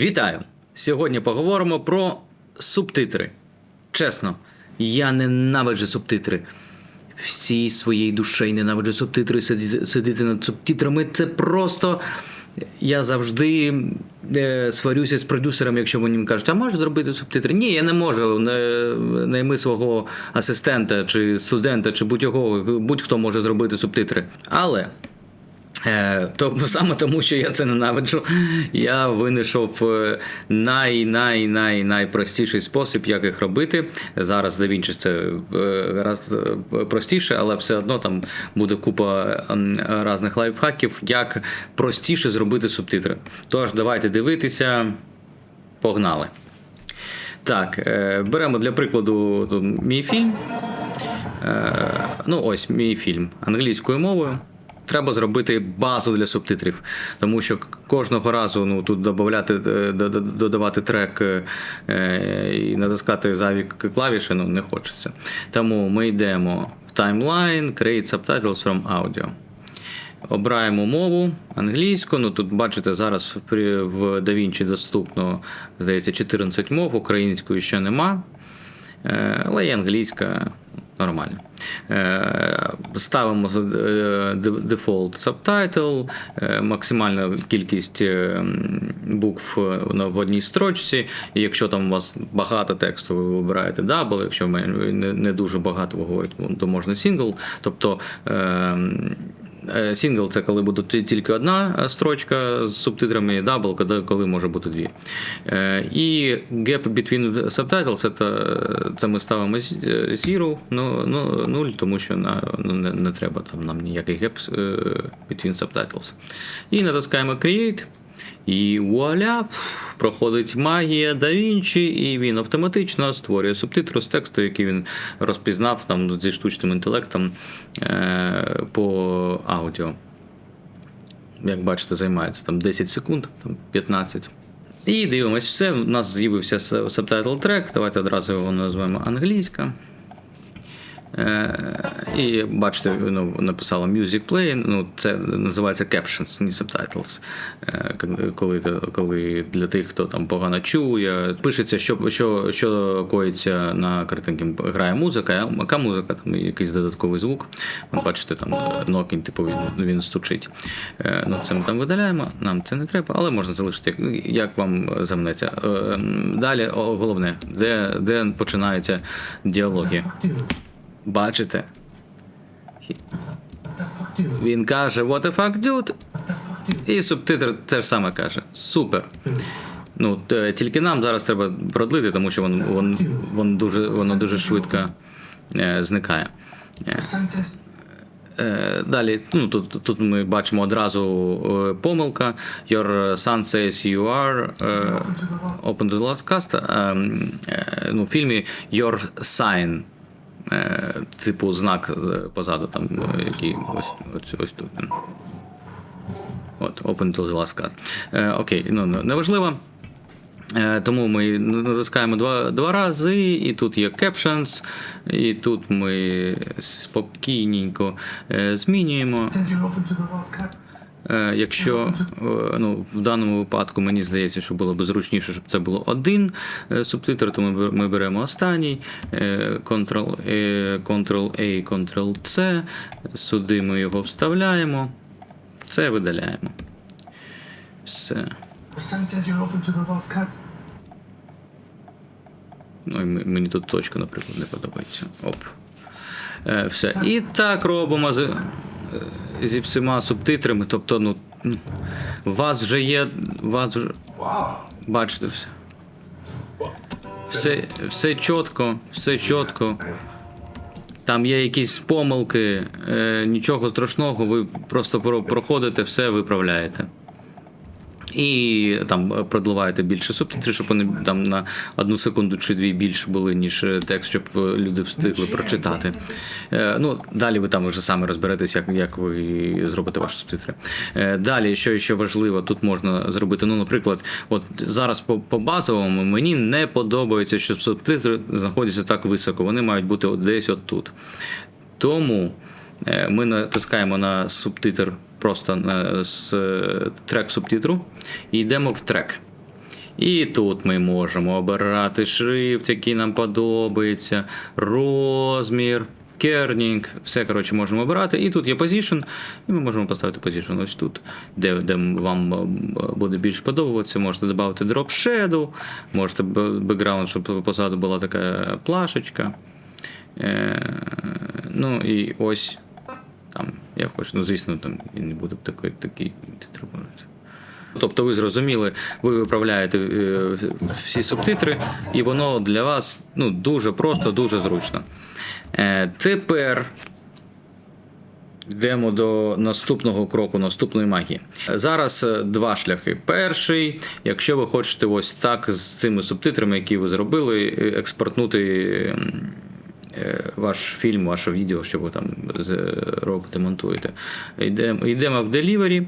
Вітаю! Сьогодні поговоримо про субтитри. Чесно, я ненавиджу субтитри. Всій своєю душею ненавиджу субтитри, сидіти, над субтитрами. Це просто. Я завжди е, сварюся з продюсерами, якщо мені кажуть, а можеш зробити субтитри? Ні, я не можу. Найми свого асистента чи студента, чи будь-хто може зробити субтитри. Але То саме тому, що я це ненавиджу, я винайшов е, най най най найпростіший спосіб, як їх робити. Зараз DaVinci це е, раз е, простіше, але все одно там буде купа різних лайфхаків, як простіше зробити субтитри. Тож давайте дивитися. Погнали. Так, е, беремо для прикладу мій фільм. Е, Ну, ось мій фільм англійською мовою. Треба зробити базу для субтитрів, тому що кожного разу ну, тут додавати, додавати трек е, і натискати зайві клавіші ну, не хочеться. Тому ми йдемо в Timeline, Create Subtitles from Audio. Обираємо мову англійську. Ну тут бачите, зараз в DaVinci доступно, здається, 14 мов, української ще нема. Е, Але і англійська нормально. Е, Ставимо дефолт де- default subtitle, е, максимальна кількість е, букв е, в одній строчці. І якщо там у вас багато тексту, ви вибираєте дабл, якщо не, дуже багато ви говорите, то можна сингл. Тобто е, Е, Сінгл це коли буде тільки одна е, строчка з субтитрами, дабл, коли, може бути дві. Е, І gap between subtitles це, це ми ставимо е, zero, ну, ну, 0, тому що на, ну, не, не треба там нам ніякий gap е, between subtitles. І натискаємо Create. І вуаля, проходить магія да Вінчі, і він автоматично створює субтитри з тексту, який він розпізнав там зі штучним інтелектом е, по аудіо. Як бачите, займається там 10 секунд, там 15. І дивимось все. У нас з'явився сабтайтл трек. Давайте одразу його назвемо англійська. Е, І бачите, ну, написала Music Play, ну, це називається Captions, не Subtitles. Е, Коли, коли для тих, хто там погано чує, пишеться, що, що, що коїться на картинці. Грає музика, а яка музика, там якийсь додатковий звук. Ви бачите, там нокінь, типу він, він стучить. Е, Ну, це ми там видаляємо, нам це не треба, але можна залишити, як- як вам замнеться. Далі головне, де, де починаються діалоги. Бачите? Він каже What the fuck, dude? І субтитр те ж саме каже. Супер. Ну, тільки нам зараз треба продлити, тому що воно, воно, воно, дуже, воно дуже швидко е, зникає. Е, Е, Далі, ну тут, тут ми бачимо одразу е, помилка. Your son says you are е, open to the last cast. Е, е, ну, в фільмі Your sign. Е, Типу знак позаду, там, е, який ось, ось, ось тут. От, open to the last cast. Е, Окей, ну неважливо. Е, Тому ми натискаємо два, два рази, і тут є captions, і тут ми спокійненько е, змінюємо. Е, Якщо е, ну, в даному випадку мені здається, що було б зручніше, щоб це було один е, субтитр, то ми ми беремо останній Ctrl, Ctrl-A, Ctrl-C, сюди ми його вставляємо, це видаляємо. Все. Ну, і мені тут точка, наприклад, не подобається. Оп. Все. І так робимо зі всіма субтитрами. Тобто, ну, у вас вже є. У вас вже, бачите все. Все, все чітко, все чітко. Там є якісь помилки, е, нічого страшного, ви просто проходите, все виправляєте. І там е, продливаєте більше субтитрів, щоб вони там на одну секунду чи дві більше були, ніж е, текст, щоб е, люди встигли прочитати. Ну, далі ви там вже самі розберетесь, як, як ви зробите ваші субтитри. Далі, що ще важливо, тут можна зробити. Ну, наприклад, от зараз по, по базовому мені не подобається, що субтитри знаходяться так високо. Вони мають бути от десь от тут. Тому ми натискаємо на субтитр просто на з, е, трек субтитру і йдемо в трек. І тут ми можемо обирати шрифт, який нам подобається, розмір, кернінг, все коротше можемо обирати. І тут є position, і ми можемо поставити position ось тут, де, де вам е, буде більш подобатися. Можете додати drop shadow, можете бекграунд, щоб позаду була така плашечка. Е, ну і ось там, я хочу, ну звісно, там і не буде такий, такий титр. Тобто ви зрозуміли, ви виправляєте е, всі субтитри, і воно для вас ну, дуже просто, дуже зручно. Е, тепер йдемо до наступного кроку, наступної магії. Зараз е, два шляхи. Перший, якщо ви хочете ось так з цими субтитрами, які ви зробили, е, експортнути. Е, Ваш фільм, ваше відео, що ви там з- робите, монтуєте. Йдемо, йдемо в Delivery,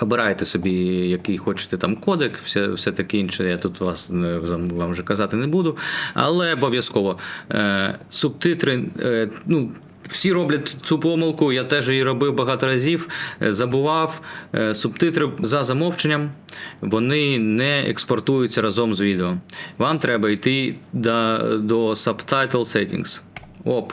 Обирайте собі, який хочете там кодек, все, все таке інше. Я тут вас вам вам вже казати не буду. Але обов'язково е, субтитри. Е, ну, всі роблять цю помилку, я теж її робив багато разів. е, Забував е, субтитри за замовченням, вони не експортуються разом з відео. Вам треба йти до, до Subtitle Settings. Оп.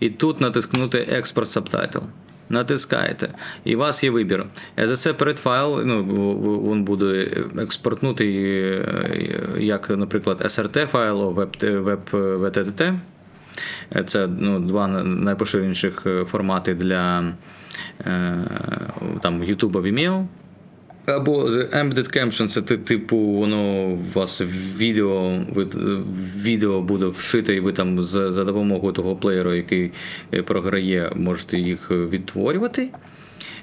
І тут натискнути Export Subtitle. Натискаєте, і у вас є вибір. SDC перед файл, ну, він буде експортнутий е, як, наприклад, SRT файл, Web, Web Це ну, два найпоширеніших е, формати для е, там, YouTube Vimeo. Або Embedded Caption, це типу, воно у вас відео, відео буде вшите, і ви там за, за допомогою того плеєру, який е, програє, можете їх е, відтворювати.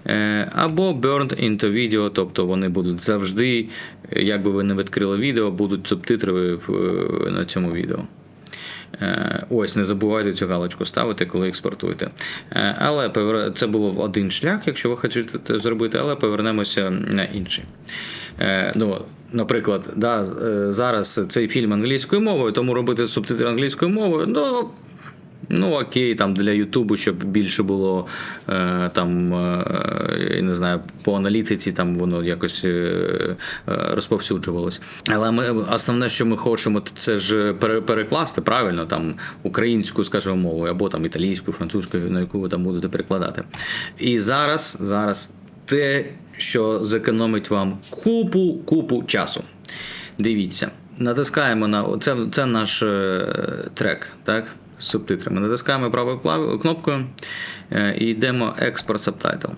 Е, Або Burned into Video, тобто вони будуть завжди, е, як би ви не відкрили відео, будуть субтитри е, на цьому відео. Е, Ось, не забувайте цю галочку ставити, коли експортуєте. Е, Але це було один шлях, якщо ви хочете зробити, але повернемося на інший. Е, Ну, наприклад, да, зараз цей фільм англійською мовою, тому робити субтитри англійською мовою, ну. Ну, окей, там для Ютубу, щоб більше було е, там, е, я не знаю, по аналітиці там воно якось е, розповсюджувалось. Але ми основне, що ми хочемо, це ж перекласти правильно там українською, скажімо, мовою, або там італійською, французькою, на яку ви там будете перекладати. І зараз, зараз те, що зекономить вам купу, купу часу. Дивіться, натискаємо на це, це наш трек, так? З субтитрами. Натискаємо правою кнопкою е, і йдемо Export Subtitle.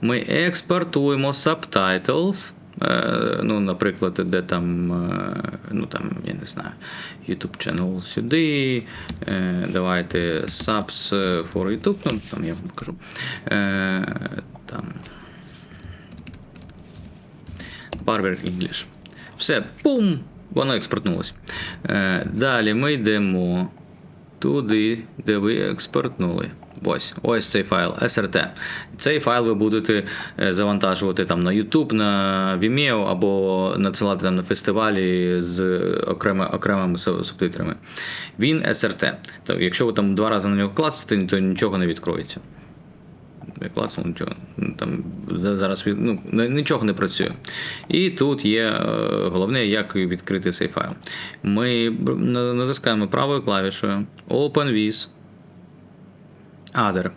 Ми експортуємо subtitles. е, Ну, наприклад, де там, е, ну там, я не знаю, YouTube channel сюди. Давайте subs for YouTube, ну, там я вам покажу. Там. Barber English. Все, пум! Воно експортнулось. Е, далі ми йдемо туди, де ви експортнули. Ось, ось цей файл SRT. Цей файл ви будете е, завантажувати там на YouTube, на Vimeo або надсилати там на фестивалі з окремо, окремими субтитрами. Він SRT. Так, якщо ви там два рази на нього клацаєте, то нічого не відкроється. Я клацнув, нічого. Ну, Там зараз ну, нічого не працює. І тут є е, головне, як відкрити цей файл. Ми натискаємо правою клавішою Open with Other.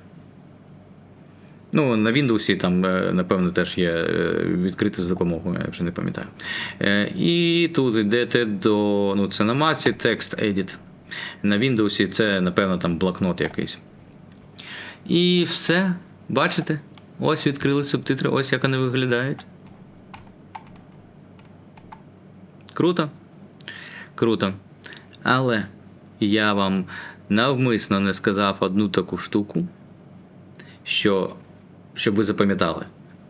Ну, на Windows там, е, напевно, теж є е, відкрити за допомогою, я вже не пам'ятаю. І тут йдете до. Ну, це на Маці, Text Edit. На Windows це, напевно, там блокнот якийсь. І все. Бачите? Ось відкрили субтитри, ось як вони виглядають. Круто? Круто. Але я вам навмисно не сказав одну таку штуку, що, щоб ви запам'ятали.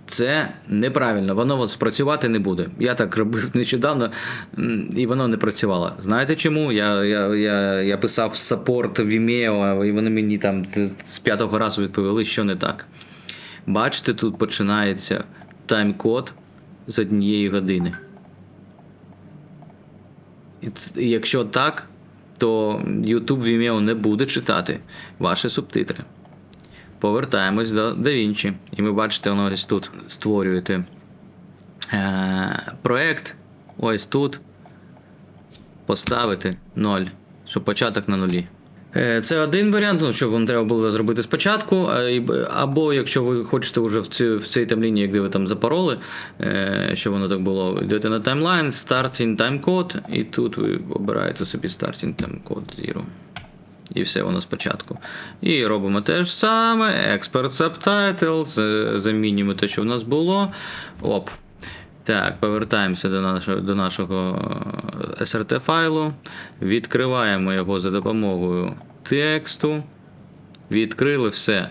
Це неправильно, воно вас працювати не буде. Я так робив нещодавно, і воно не працювало. Знаєте чому? Я, я, я, я писав саппорт Vimeo, і вони мені там з п'ятого разу відповіли, що не так. Бачите, тут починається тайм-код з однієї години. І якщо так, то YouTube Vimeo не буде читати ваші субтитри. Повертаємось до DaVinci. І ви бачите, воно ось тут створюєте е, проект ось тут поставити 0, щоб початок на нулі. Е, Це один варіант, ну, що вам треба було зробити спочатку. Або якщо ви хочете вже в, цю, в цій таймліні, де ви там запороли, е, що воно так було, йдете на таймлайн, starting timecode, і тут ви обираєте собі starting timecode 0. І все воно спочатку. І робимо те ж саме, export subtitle, з- замінюємо те, що в нас було. Оп. Так, повертаємося до нашого, до нашого е, SRT файлу, відкриваємо його за допомогою тексту. Відкрили все.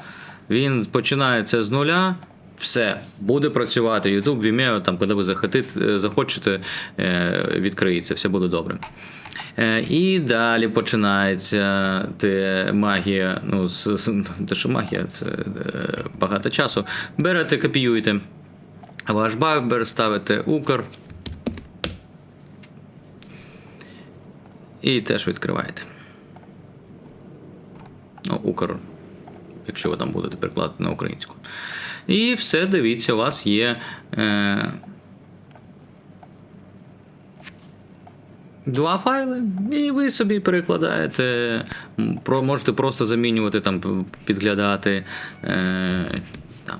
Він починається з нуля. Все, буде працювати. YouTube, Vimeo, там, коли ви захотите, захочете, е, відкриється, все буде добре. Е, І далі починається те магія. Ну, те, що магія, це е, багато часу. Берете, копіюєте ваш бабер, ставите Укр. І теж відкриваєте. Ну, Укр, якщо ви там будете перекладати на українську. І все, дивіться, у вас є. Е, Два файли, і ви собі перекладаєте. Про, можете просто замінювати, там, підглядати. Е, там.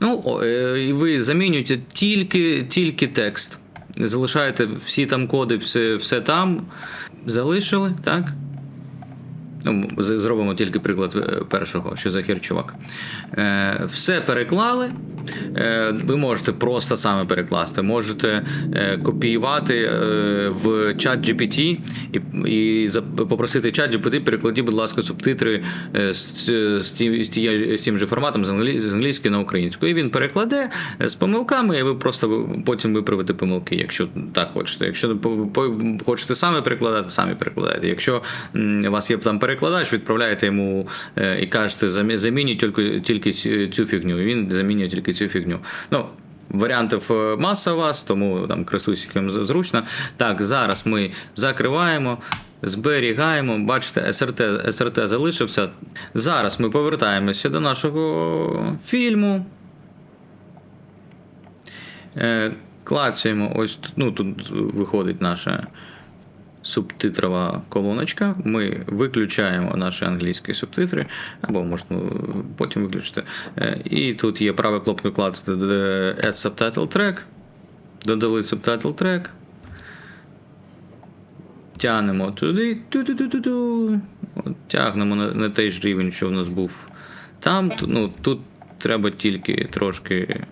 Ну, е, і ви замінюєте тільки, тільки текст. Залишаєте всі там коди, все, все там. Залишили, так? Ну, зробимо тільки приклад е, першого, що за хер чувак. Е, все переклали. Е, ви можете просто саме перекласти. Можете е, копіювати е, в чат GPT і, і попросити чат GPT, перекладіть, будь ласка, субтитри з, з, тим, же форматом з, англі, з англійської на українську. І він перекладе з помилками, і ви просто потім виправите помилки, якщо так хочете. Якщо хочете самі перекладати, самі перекладаєте. Якщо у вас є там перекладач, відправляєте йому і кажете, «Замі- замінюй тільки, тільки цю фігню. І він замінює тільки цю фігню. Ну, Варіантів е, маса у вас, тому там користуйтесь яким зручно. Так, зараз ми закриваємо, зберігаємо. Бачите, SRT, SRT залишився. Зараз ми повертаємося до нашого фільму. Е, клацаємо, ось ну, тут виходить наша субтитрова колоночка. Ми виключаємо наші англійські субтитри, або можна потім виключити. Е, І тут є правою кнопкою клацати Add Subtitle Track. Додали Subtitle Track. Тягнемо туди. Ту-ту-ту-ту-ту. От, Тягнемо на, на той ж рівень, що в нас був там. Ну, тут треба тільки трошки.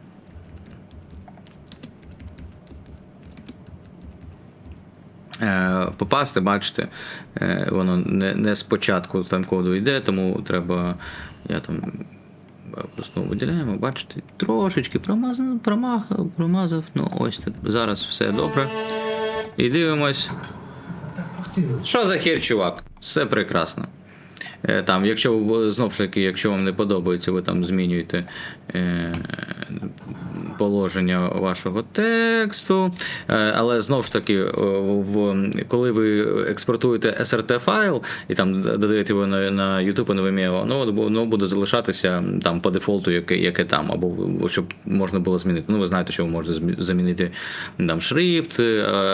Попасти, бачите, е, воно не, не спочатку там коду йде, тому треба. Я там е, знову виділяємо, бачите, трошечки промазав, промахав, промазав. Ну, ось зараз все добре. І дивимось. Що за хір, чувак? Все прекрасно. Е, Там, якщо знов ж таки, якщо вам не подобається, ви там змінюєте е, положення вашого тексту. Е, але знов ж таки, коли ви експортуєте SRT файл і там додаєте його на, на YouTube, на Vimeo, ну, воно буде залишатися там по дефолту, яке, яке там, або щоб можна було змінити. Ну, ви знаєте, що ви можете замінити там шрифт,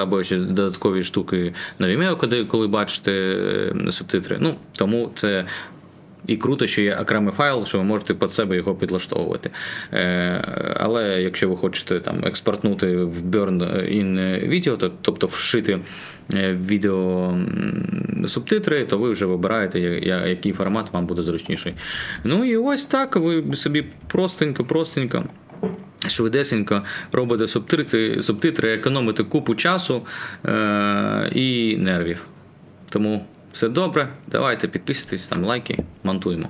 або ще додаткові штуки на Vimeo, коли, бачите субтитри. Ну, тому це. І круто, що є окремий файл, що ви можете під себе його підлаштовувати. Е, але якщо ви хочете там експортнути в burn-in відео, то, тобто вшити е, відео субтитри, то ви вже вибираєте, який формат вам буде зручніший. Ну і ось так ви собі простенько, простенько. Швидесенько робите субтитри, субтитри економите купу часу е- і нервів. Тому все добре. Давайте підписуйтесь, там лайки, монтуємо.